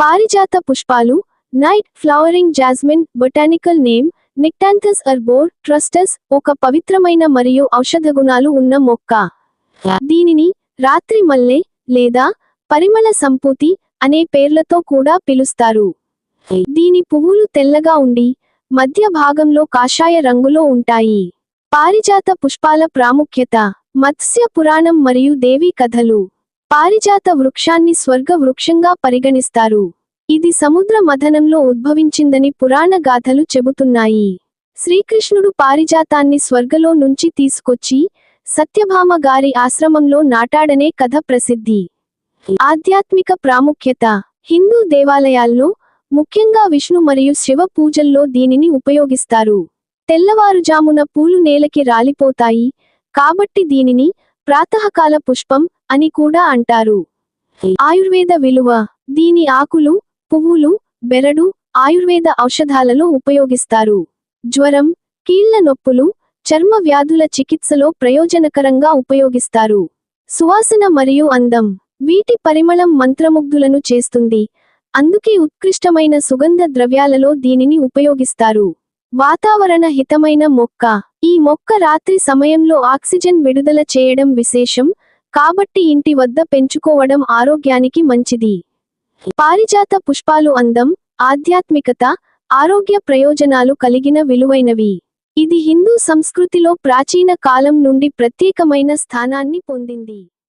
పారిజాత పుష్పాలు night flowering jasmine botanical name Nyctanthes arbor tristis ఒక పవిత్రమైన మరియు ఔషధ గుణాలు ఉన్న మొక్క. దీనిని రాత్రి మల్లె లేదా పరిమళ సంపూతి అనే పేర్లతో కూడా పిలుస్తారు. దీని పువ్వులు తెల్లగా ఉండి మధ్య భాగంలో కాషాయ రంగులో ఉంటాయి. పారిజాత పుష్పాల ప్రాముఖ్యత మత్స్య పురాణం మరియు దేవీ కథలు. పారిజాత వృక్షాన్ని స్వర్గ వృక్షంగా పరిగణిస్తారు. ఇది సముద్ర మథనంలో ఉద్భవించిందని పురాణ గాథలు చెబుతున్నాయి. శ్రీకృష్ణుడు పారిజాతాన్ని స్వర్గలో నుంచి తీసుకొచ్చి సత్యభామ గారి ఆశ్రమంలో నాటాడనే కథ ప్రసిద్ధి. ఆధ్యాత్మిక ప్రాముఖ్యత. హిందూ దేవాలయాల్లో ముఖ్యంగా విష్ణు మరియు శివ పూజల్లో దీనిని ఉపయోగిస్తారు. తెల్లవారుజామున పూలు నేలకి రాలిపోతాయి. కాబట్టి దీనిని ప్రాతకాల పుష్పం అని కూడా అంటారు. ఆయుర్వేద విలువ దీని ఆకులు పువ్వులు బెరడు ఆయుర్వేద ఔషధాలలో ఉపయోగిస్తారు. జ్వరం కీళ్ళ నొప్పులు చర్మ వ్యాధుల చికిత్సలో ప్రయోజనకరంగా ఉపయోగిస్తారు. సువాసన మరియు అందం వీటి పరిమళం మంత్రముగ్ధులను చేస్తుంది. అందుకే ఉత్కృష్టమైన సుగంధ ద్రవ్యాలలో దీనిని ఉపయోగిస్తారు. వాతావరణ హితమైన మొక్క ఈ మొక్క రాత్రి సమయంలో ఆక్సిజన్ విడుదల చేయడం విశేషం. కాబట్టి ఇంటి వద్ద పెంచుకోవడం ఆరోగ్యానికి మంచిది. పారిజాత పుష్పాలు అందం ఆధ్యాత్మికత ఆరోగ్య ప్రయోజనాలు కలిగిన విలువైనవి. ఇది హిందూ సంస్కృతిలో ప్రాచీన కాలం నుండి ప్రత్యేకమైన స్థానాన్ని పొందింది.